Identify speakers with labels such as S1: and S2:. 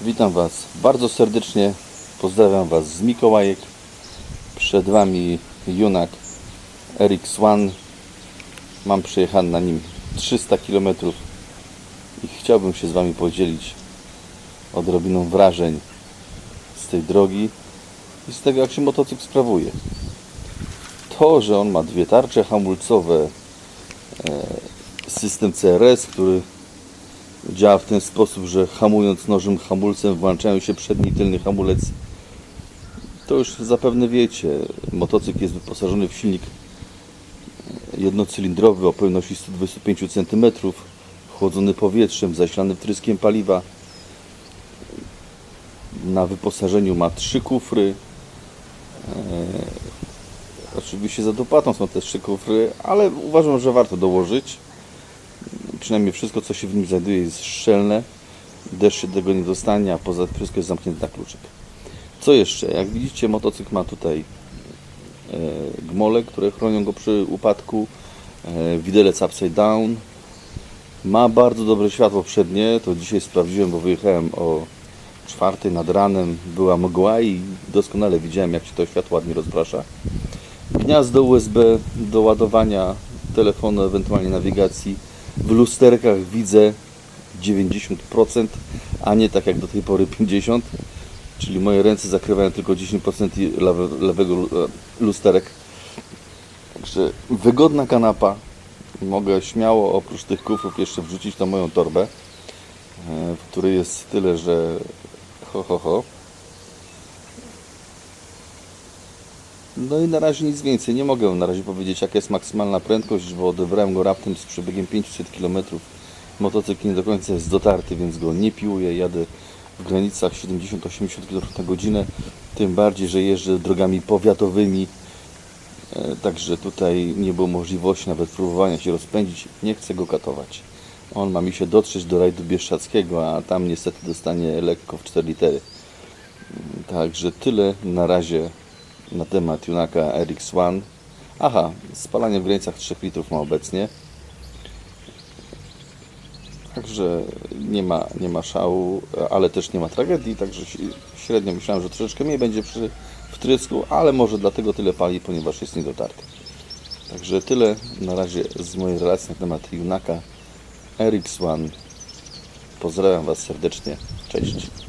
S1: Witam Was bardzo serdecznie. Pozdrawiam Was z Mikołajek. Przed Wami Junak RX-1. Mam przejechany na nim 300 km i chciałbym się z Wami podzielić odrobiną wrażeń z tej drogi i z tego, jak się motocykl sprawuje. To, że on ma dwie tarcze hamulcowe, e, system CRS, który działa w ten sposób, że hamując nożym hamulcem włączają się przedni i tylny hamulec. To już zapewne wiecie. Motocykl jest wyposażony w silnik jednocylindrowy o pojemności 125 cm, chłodzony powietrzem, zasilany wtryskiem paliwa. Na wyposażeniu ma trzy kufry. Eee, oczywiście za dopłatą są te trzy kufry, ale uważam, że warto dołożyć przynajmniej wszystko, co się w nim znajduje, jest szczelne. Deszcz się tego nie dostanie, a poza tym wszystko jest zamknięte na kluczyk. Co jeszcze? Jak widzicie, motocykl ma tutaj e, gmole, które chronią go przy upadku. E, widelec upside down. Ma bardzo dobre światło przednie. To dzisiaj sprawdziłem, bo wyjechałem o czwartej nad ranem. Była mgła i doskonale widziałem, jak się to światło ładnie rozprasza. Gniazdo USB do ładowania telefonu, ewentualnie nawigacji. W lusterkach widzę 90%, a nie tak jak do tej pory 50%. Czyli moje ręce zakrywają tylko 10% i lewe, lewego e, lusterek. Także wygodna kanapa. Mogę śmiało oprócz tych kufrów jeszcze wrzucić tam moją torbę, e, w której jest tyle, że ho ho ho. No i na razie nic więcej. Nie mogę na razie powiedzieć, jaka jest maksymalna prędkość, bo odebrałem go raptem z przebiegiem 500 km. Motocykl nie do końca jest dotarty, więc go nie piłuję. Jadę w granicach 70-80 km na godzinę. Tym bardziej, że jeżdżę drogami powiatowymi. E, Także tutaj nie było możliwości nawet próbowania się rozpędzić. Nie chcę go katować. On ma mi się dotrzeć do rajdu Bieszczackiego, a tam niestety dostanie lekko w 4 litery. Także tyle na razie na temat Junaka RX-1. Aha, spalanie w granicach 3 litrów ma obecnie. Także nie ma, nie ma szału, ale też nie ma tragedii, także średnio myślałem, że troszeczkę mniej będzie przy wtrysku, ale może dlatego tyle pali, ponieważ jest niedotarty. Także tyle na razie z mojej relacji na temat Junaka RX-1. Pozdrawiam Was serdecznie. Cześć.